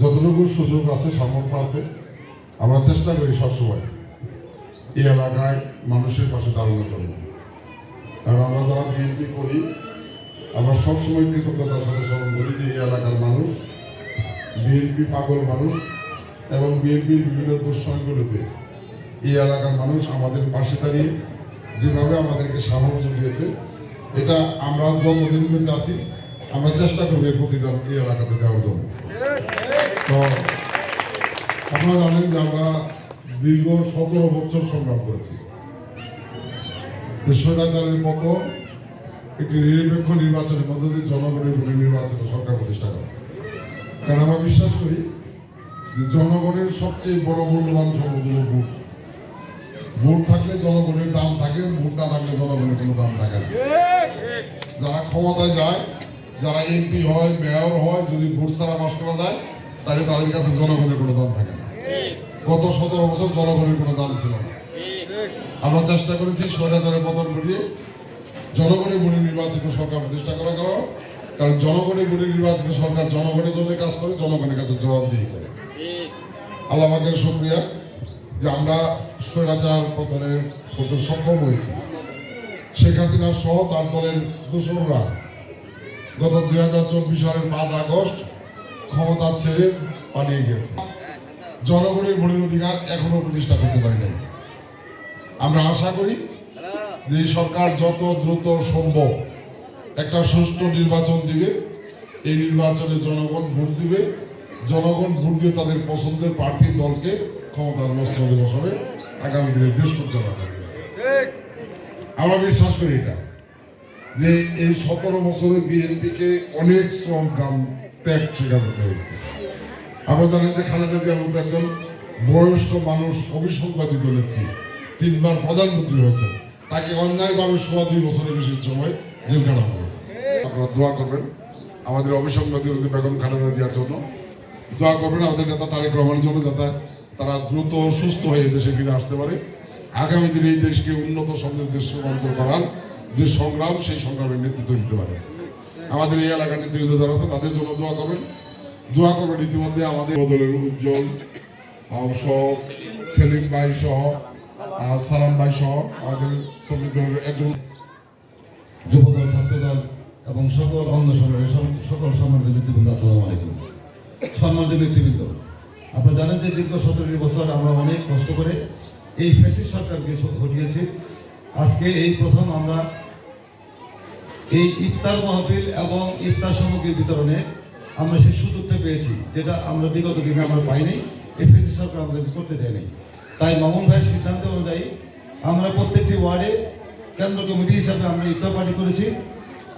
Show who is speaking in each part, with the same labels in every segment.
Speaker 1: যতটুকু সুযোগ আছে, সামর্থ্য আছে, আমরা চেষ্টা করি সবসময় এই এলাকায় মানুষের পাশে দাঁড়ানোর জন্য কারণ আমরা যারা বিএনপি করি, আমরা সবসময় কৃতজ্ঞতার সাথে স্মরণ করি যে এই এলাকার মানুষ, বিএনপি পাগল মানুষ এবং বিএনপির বিভিন্ন দুঃসময়গুলোতে এই এলাকার মানুষ আমাদের পাশে দাঁড়িয়ে যেভাবে আমাদেরকে সাহস দিয়েছে এটা আমরা যতদিন বেঁচে আছি আমরা চেষ্টা করব এর প্রতিদান এই এলাকাতে দেওয়ার জন্য। তো আপনারা জানেন যে আমরা দীর্ঘ সতেরো বছর সংগ্রাম করেছি। স্বৈরাচারের মতো একটি নিরপেক্ষ নির্বাচনের মধ্য দিয়ে জনগণের ভোটে নির্বাচিত সরকার প্রতিষ্ঠা করা। কারণ আমরা বিশ্বাস করি যে জনগণের সবচেয়ে বড় মূল্যবান হলো ভোট। ভোট থাকলে জনগণের দাম থাকে, ভোট না থাকলে জনগণের কোনো দাম থাকে না। যারা ক্ষমতায় যায় যারা এমপি হয় মেয়র হয়, যদি ভোট ছাড়া পাস করা যায়, তাহলে তাদের কাছে জনগণের কোনো দাম থাকে না। গত সতেরো বছর জনগণের কোনো দাম ছিল না। আমরা চেষ্টা করেছি স্বৈরাচারের পতন ঘটিয়ে জনগণের ভোটে নির্বাচিত সরকার প্রতিষ্ঠা করা, করো কারণ জনগণের ভোটে নির্বাচিত সরকার জনগণের জন্য কাজ করে, জনগণের কাছে জবাবদিহি করে। আল্লাহ শুক্রিয়া যে আমরা স্বৈরাচার পতনের করতে সক্ষম হয়েছি। শেখ হাসিনা সহ তার দলের দোসররা গত দুই হাজার চব্বিশ সালের পাঁচ আগস্ট ক্ষমতা ছেড়ে পালিয়ে গেছে। জনগণের ভোটের অধিকার এখনও প্রতিষ্ঠা করতে পারি নাই। আমরা আশা করি যে সরকার যত দ্রুত সম্ভব একটা সুষ্ঠু নির্বাচন দিবে এই নির্বাচনে জনগণ ভোট দিবে। জনগণ ভোট দিয়ে তাদের পছন্দের প্রার্থী দলকে ক্ষমতার মস্তদে বসাবে। আগামী দিনে দেশ পরিচালনা করবে। আমরা বিশ্বাস করি এটা। যে এই সতেরো বছরে বিএনপিকে অনেক শ্রম গ্রাম ত্যাগ স্বীকার হয়েছে আমরা জানেন যে খালেদা জিয়ার একজন বয়স্ক মানুষ অভিসংবাদিত নেত্রী, তিনবার প্রধানমন্ত্রী হয়েছেন। তাকে অন্যায়ভাবে সোয়া দুই বছরের বেশি সময় জেল কাটানো হয়েছে। আপনারা দোয়া করবেন আমাদের অভিসংবাদী বেগম খালেদা জিয়ার জন্য। দোয়া করবেন আমাদের নেতা তারেক রহমানের জন্য যাতে তারা দ্রুত সুস্থ হয়ে দেশে ফিরে আসতে পারে। আগামী দিনে এই দেশকে উন্নত সমৃদ্ধ দেশ করার যে সংগ্রাম, সেই সংগ্রামের নেতৃত্ব দিতে পারে। আমাদের এই এলাকার নেতৃত্ব যারা আছে, তাদের জন্য দোয়া করবেন। দোয়া করবেন ইতিমধ্যে আমাদের দলের উজ্জ্বল অংশ সেলিম ভাই সহ সালাম ভাই সহ, আমাদের শ্রমিক দলের একজন
Speaker 2: যুবদল, ছাত্রদল এবং সকল অন্য সংগঠনের সকল সম্মানিত ব্যক্তিবৃন্দ আসসালামু আলাইকুম। সম্মানিত ব্যক্তিবৃন্দ আপনারা জানেন যে দীর্ঘ সতেরো বছর আমরা অনেক কষ্ট করে এই ফ্যাসিস্ট সরকারকে হটিয়েছি আজকে এই প্রথম আমরা এই ইফতার মাহফিল এবং ইফতার সামগ্রী বিতরণে আমরা সেই সুযোগটা পেয়েছি, যেটা আমরা বিগত দিনে আমরা পাইনি ফ্যাসিস্ট সরকার আমাদেরকে করতে দেয়নি। তাই মামুন ভাইয়ের সিদ্ধান্ত অনুযায়ী আমরা প্রত্যেকটি ওয়ার্ডে কেন্দ্র কমিটি হিসাবে আমরা ইফতার পার্টি করেছি।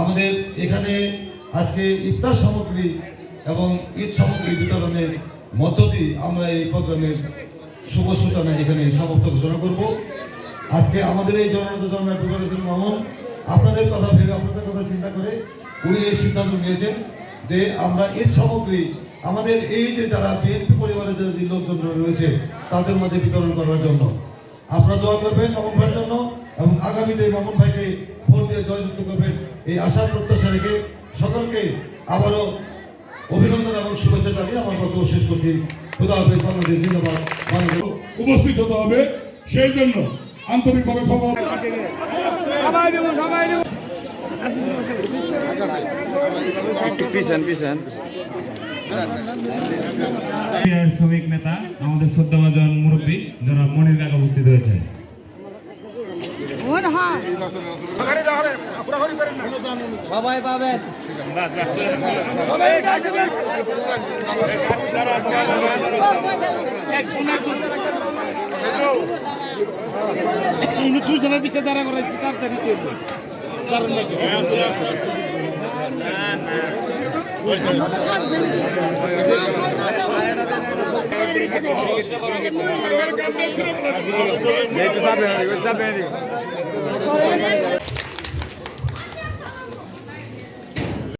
Speaker 2: আমাদের এখানে আজকে ইফতার সামগ্রী এবং ঈদ সামগ্রী বিতরণের মধ্য দিয়ে আমরা এই প্রোগ্রামের শুভ সূচনা এখানে সমাপ্ত ঘোষণা করব। আজকে আমাদের এই জনতা করেছেন মামুন আপনাদের কথা ভেবে, আপনাদের কথা চিন্তা করে উনি এই সিদ্ধান্ত নিয়েছেন যে আমরা এর সামগ্রী, আমাদের এই যে যারা বিএনপি পরিবারের যে লোকজন রয়েছে, তাদের মাঝে বিতরণ করার জন্য। আপনারা দোয়া করবেন মামুন ভাইয়ের জন্য এবং আগামীতে মামুন ভাইকে ভোট দিয়ে জয়যুক্ত করবেন এই আশা প্রত্যাশা রেখে সকলকে আবারও অভিনন্দন এবং শুভেচ্ছা জানিয়ে আমার বক্তব্য শেষ করছি। খুদা হাফেজ, বাংলাদেশ জিন্দাবাদ।
Speaker 3: উপস্থিত হতে হবে। সেই জন্য আন্তরিকভাবে খবর
Speaker 4: শ্রমিক নেতা আমাদের শ্রদ্ধাভাজন মুরব্বী যারা মনির কাকা উপস্থিত
Speaker 5: হয়েছে সবাই পাবেন। দুজনের পিছিয়ে যারা করাইছি তার চাকরি দারুণ লাগে